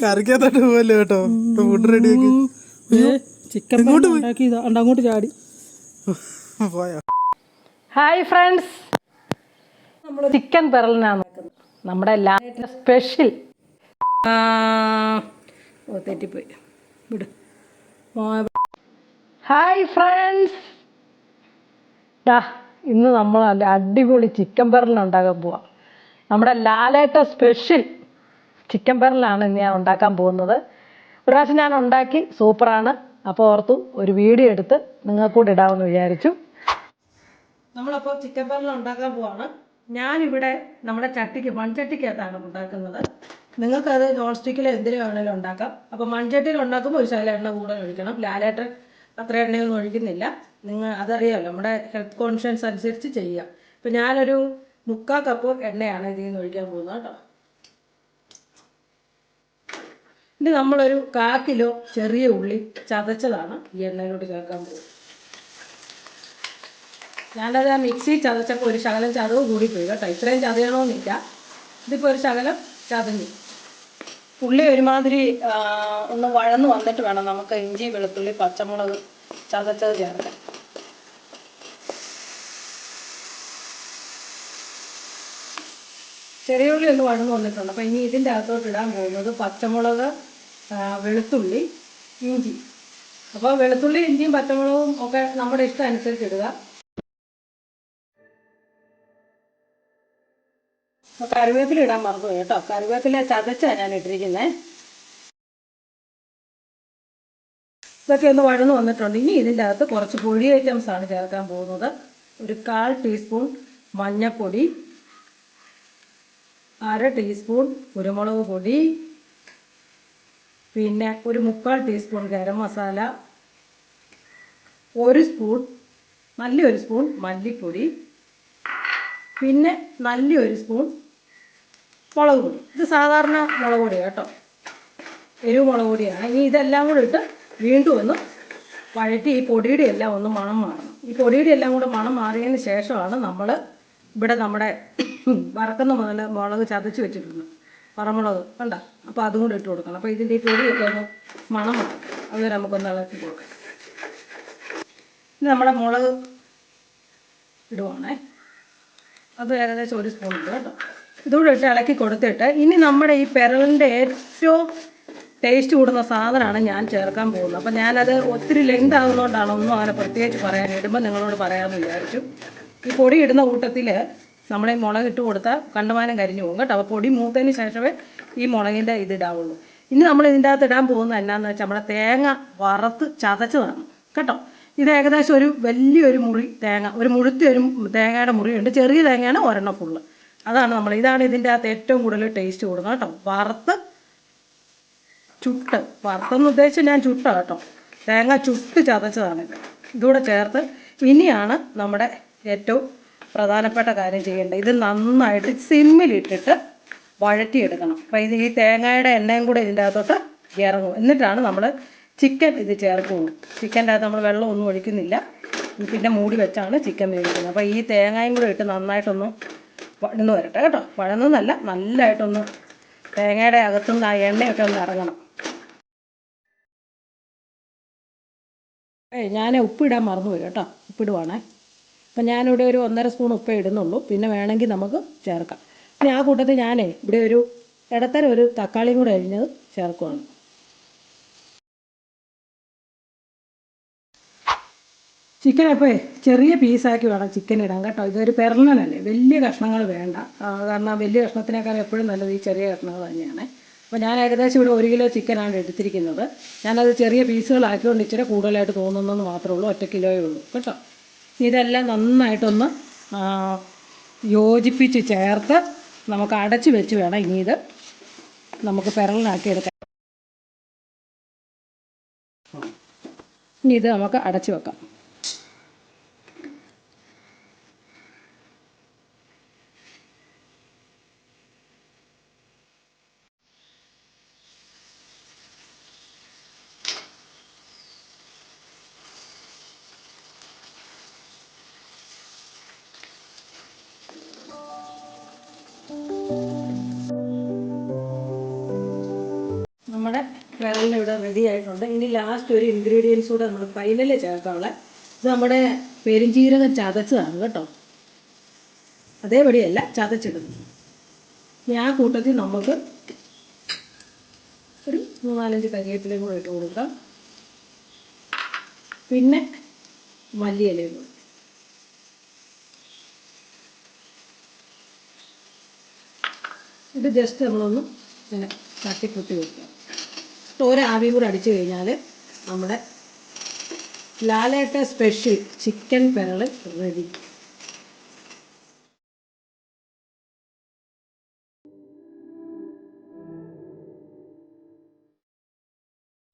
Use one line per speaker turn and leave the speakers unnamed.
കറിക്കകത്തോട്ട് പോവല്ലോ കേട്ടോ? ഫുഡ് റെഡിയാക്കി
ചിക്കൻ അങ്ങോട്ട് ചാടി.
പോയോ?
ഹായ് ഫ്രണ്ട്സ് നമ്മൾ ചിക്കൻ പെറലിനാണ് നമ്മുടെ എല്ലാ സ്പെഷ്യൽ ഓ തെറ്റിപ്പോയി. വിട്. ഹായ് ഫ്രണ്ട്സ് ഡാ ഇന്ന് നമ്മൾ അടിപൊളി ചിക്കൻ പെറലുണ്ടാക്കാൻ പോവാം. നമ്മുടെ ലാലേട്ട സ്പെഷ്യൽ ചിക്കൻ പെറലാണ് ഇന്ന് ഞാൻ ഉണ്ടാക്കാൻ പോകുന്നത്. ഒരു പ്രാവശ്യം ഞാൻ ഉണ്ടാക്കി സൂപ്പറാണ് അപ്പോൾ ഓർത്തു ഒരു വീഡിയോ എടുത്ത് നിങ്ങൾക്കൂടെ ഇടാമെന്ന് വിചാരിച്ചു. നമ്മളപ്പോൾ ചിക്കൻ പെറൽ ഉണ്ടാക്കാൻ പോവാണ്. ഞാനിവിടെ നമ്മുടെ ചട്ടിക്ക് മൺചട്ടിക്കകത്താണ് ഉണ്ടാക്കുന്നത്. നിങ്ങൾക്കത് നോൺ സ്റ്റിക്കിൽ എന്തിനു വേണമെങ്കിലും ഉണ്ടാക്കാം. അപ്പോൾ മൺചട്ടിയിൽ ഉണ്ടാക്കുമ്പോൾ ഒരു ശകലം എണ്ണ കൂടുതൽ ഒഴിക്കണം. ലാലേട്ടൻ അത്ര എണ്ണയൊന്നും ഒഴിക്കുന്നില്ല. നിങ്ങൾ അതറിയാമല്ലോ നമ്മുടെ ഹെൽത്ത് കോൺഷ്യൻസ് അനുസരിച്ച് ചെയ്യാം. ഇപ്പം ഞാനൊരു മുക്കാൽ കപ്പ് എണ്ണയാണ് ഇതിൽ നിന്ന് ഒഴിക്കാൻ പോകുന്നത് കേട്ടോ. ഇനി നമ്മളൊരു കാ കിലോ ചെറിയ ഉള്ളി ചതച്ചതാണ് ഈ എണ്ണയിലോട്ട് ചേർക്കാൻ പോകുന്നത്. ഞാനത് ആ മിക്സി ചതച്ചപ്പോൾ ഒരു ശകലം ചതവ് കൂടിപ്പോയി കേട്ടോ. ഇത്രയും ചതയണമെന്നില്ല ഇതിപ്പോൾ ഒരു ശകലം ചതഞ്ഞു. ഉള്ളി ഒരുമാതിരി ഒന്ന് വഴന്ന് വന്നിട്ട് വേണം നമുക്ക് ഇഞ്ചി വെളുത്തുള്ളി പച്ചമുളക് ചതച്ചത് ചേർക്കാൻ. ചെറിയ ഉള്ളി ഒന്ന് വഴന്ന് വന്നിട്ടുണ്ട്. അപ്പോൾ ഇനി ഇതിന്റെ അകത്തോട്ട് ഇടാൻ പോകുന്നത് പച്ചമുളക് വെളുത്തുള്ളി ഇഞ്ചി. അപ്പോൾ വെളുത്തുള്ളി ഇഞ്ചിയും പച്ചമുളകും ഒക്കെ നമ്മുടെ ഇഷ്ടം അനുസരിച്ച് ഇടുക. കറിവേപ്പില ഇടാൻ മറന്നു കേട്ടോ. കറിവേപ്പില ചതച്ചാണ് ഞാൻ ഇട്ടിരിക്കുന്നത് ഇതൊക്കെ ഒന്ന് വഴന്ന് വന്നിട്ടുണ്ട്. ഇനി ഇതിന്റെ അകത്ത് കുറച്ച് പൊടി ഐറ്റംസ് ആണ് ചേർക്കാൻ പോകുന്നത്. ഒരു കാൽ ടീസ്പൂൺ മഞ്ഞൾപ്പൊടി അര ടീസ്പൂൺ കുരുമുളക് പൊടി പിന്നെ ഒരു മുക്കാൽ ടീസ്പൂൺ ഗരം മസാല ഒരു സ്പൂൺ നല്ലൊരു സ്പൂൺ മല്ലിപ്പൊടി പിന്നെ നല്ലൊരു സ്പൂൺ മുളക് പൊടി. ഇത് സാധാരണ മുളക് പൊടി കേട്ടോ. എരിവ് മുളക് പൊടിയാണ്. ഇനി ഇതെല്ലാം കൂടെ ഇട്ട് വീണ്ടും ഒന്ന് വഴറ്റി ഈ പൊടിയുടെ എല്ലാം ഒന്ന് മണം മാറണം. ഈ പൊടിയുടെ എല്ലാം കൂടെ മണം മാറിയതിന് ശേഷമാണ് നമ്മൾ ഇവിടെ നമ്മുടെ വറക്കുന്ന മുതൽ മുളക് ചതച്ച് വെച്ചിട്ടുണ്ട്. പറമുളക് കണ്ട? അപ്പോൾ അതും കൂടെ ഇട്ട് കൊടുക്കണം. അപ്പോൾ ഇതിന്റെ ഈ പൊടിയൊക്കെ ഒന്ന് മണം മാറും. അതുവരെ നമുക്കൊന്ന് ഇളക്കി കൊടുക്കാം. ഇനി നമ്മുടെ മുളക് ഇടുവാണേ. അത് ഏകദേശം ഒരു സ്പൂൺ ഉണ്ട് കേട്ടോ. ഇതുകൂടെ ഇട്ട് ഇളക്കി കൊടുത്തിട്ട് ഇനി നമ്മുടെ ഈ പെരളിന്റെ ഏറ്റവും ടേസ്റ്റ് കൂടുന്ന സാധനമാണ് ഞാൻ ചേർക്കാൻ പോകുന്നത്. അപ്പം ഞാനത് ഒത്തിരി ലെങ്ത് ആകുന്നതുകൊണ്ടാണ് ഒന്നും അങ്ങനെ പ്രത്യേകിച്ച് പറയാൻ ഇടുമ്പോൾ നിങ്ങളോട് പറയാമെന്ന് വിചാരിച്ചു. ഈ പൊടി ഇടുന്ന കൂട്ടത്തിൽ നമ്മൾ ഈ മുളക് ഇട്ട് കൊടുത്താൽ കണ്ടമാനം കരിഞ്ഞു പോകും കേട്ടോ. അപ്പോൾ പൊടി മൂത്തതിന് ശേഷമേ ഈ മുളകിന്റെ ഇത് ഇടാവുള്ളൂ. ഇനി നമ്മൾ ഇതിന്റെ അകത്ത് ഇടാൻ പോകുന്നത് എന്നാന്ന് വെച്ചാൽ നമ്മുടെ തേങ്ങ വറുത്ത് ചതച്ചതാണ് കേട്ടോ. ഇത് ഏകദേശം ഒരു വലിയൊരു മുറി തേങ്ങ ഒരു മുഴുത്തി ഒരു തേങ്ങയുടെ മുറിയുണ്ട് ചെറിയ തേങ്ങയാണ് ഒരെണ്ണം ഫുള്ള് അതാണ് നമ്മൾ ഇതാണ് ഇതിന്റെ അകത്ത് ഏറ്റവും കൂടുതൽ ടേസ്റ്റ് കൊടുക്കുക കേട്ടോ. വറുത്ത് ചുട്ട് വറുത്തെന്ന് ഉദ്ദേശിച്ച് ഞാൻ ചുട്ട കേട്ടോ. തേങ്ങ ചുട്ട് ചതച്ചതാണ് ഇത്. ഇതുകൂടെ ചേർത്ത് ഇനിയാണ് നമ്മുടെ ഏറ്റവും പ്രധാനപ്പെട്ട കാര്യം ചെയ്യേണ്ടത്. ഇത് നന്നായിട്ട് സിമ്മിലിട്ടിട്ട് വഴറ്റിയെടുക്കണം. അപ്പോൾ ഇത് ഈ തേങ്ങയുടെ എണ്ണയും കൂടെ ഇതിന്റെ അകത്തോട്ട് ഇറങ്ങും. എന്നിട്ടാണ് നമ്മൾ ചിക്കൻ ഇത് ചേർക്കുള്ളൂ ചിക്കന്റെ അകത്ത് നമ്മൾ വെള്ളം ഒന്നും ഒഴിക്കുന്നില്ല. പിന്നെ മൂടി വെച്ചാണ് ചിക്കൻ വേവിക്കുന്നത്. അപ്പോൾ ഈ തേങ്ങയും കൂടെ ഇട്ട് നന്നായിട്ടൊന്ന് വഴന്ന് വരട്ടെ കേട്ടോ. വഴന്നല്ല നല്ലതായിട്ടൊന്ന് തേങ്ങയുടെ അകത്തുനിന്ന് ആ എണ്ണയൊക്കെ ഒന്ന് ഇറങ്ങണം. ഏയ് ഞാൻ ഉപ്പിടാൻ മറന്നുപോയി കേട്ടോ. ഉപ്പിടുവാണേ അപ്പം ഞാനിവിടെ ഒരു ഒന്നര സ്പൂൺ ഉപ്പേ ഇടുന്നുള്ളൂ. പിന്നെ വേണമെങ്കിൽ നമുക്ക് ചേർക്കാം. പിന്നെ ആ കൂട്ടത്തിൽ ഞാനേ ഇവിടെ ഒരു ഇടത്തരം ഒരു തക്കാളിയും കൂടെ അരിഞ്ഞത് ചേർക്കുവാണ്. ചിക്കൻ അപ്പോൾ ചെറിയ പീസാക്കി വേണം ചിക്കൻ ഇടാൻ കേട്ടോ. ഇതൊരു പെരളനല്ലേ? വലിയ കഷ്ണങ്ങൾ വേണ്ട. കാരണം വലിയ കഷ്ണത്തിനേക്കാൾ എപ്പോഴും നല്ലത് ഈ ചെറിയ കഷ്ണങ്ങൾ തന്നെയാണ്. അപ്പോൾ ഞാൻ ഏകദേശം ഇവിടെ ഒരു കിലോ ചിക്കനാണ് എടുത്തിരിക്കുന്നത്. ഞാനത് ചെറിയ പീസുകളാക്കിക്കൊണ്ട് ഇച്ചിരി കൂടുതലായിട്ട് തോന്നുന്നെന്ന് മാത്രമേ ഉള്ളൂ. ഒറ്റ കിലോയേ ഉള്ളൂ. കേട്ടോ. ഇതെല്ലാം നന്നായിട്ടൊന്ന് യോജിപ്പിച്ച് ചേർത്ത് നമുക്ക് അടച്ച് വെച്ച് വേണം ഇനി ഇത് നമുക്ക് പെരളനാക്കി എടുക്കാം ഇനി ഇത് നമുക്ക് അടച്ച് വെക്കാം. ലാസ്റ്റ് ഒരു ഇൻഗ്രീഡിയൻസ് കൂടെ നമ്മൾ ഫൈനലിൽ ചേർത്തോളെ ഇത് നമ്മുടെ പെരുംജീരകം ചതച്ചതാണ് കേട്ടോ. അതേപടിയല്ല ചതച്ചിടുന്നു ഇനി ആ കൂട്ടത്തിൽ നമുക്ക് ഒരു മൂന്നാലഞ്ച് കരിവേപ്പിലയും കൂടെ ഇട്ട് കൊടുക്കാം. പിന്നെ മല്ലിയിലയും കൂടെ. ഇത് ജസ്റ്റ് നമ്മളൊന്ന് ഇങ്ങനെ തട്ടിക്കുത്തി വെക്കുക എന്നിട്ട് ഒരാവി കൂടെ അടിച്ചു കഴിഞ്ഞാൽ നമ്മുടെ ലാലേട്ട സ്പെഷ്യൽ ചിക്കൻ പെരൾ റെഡി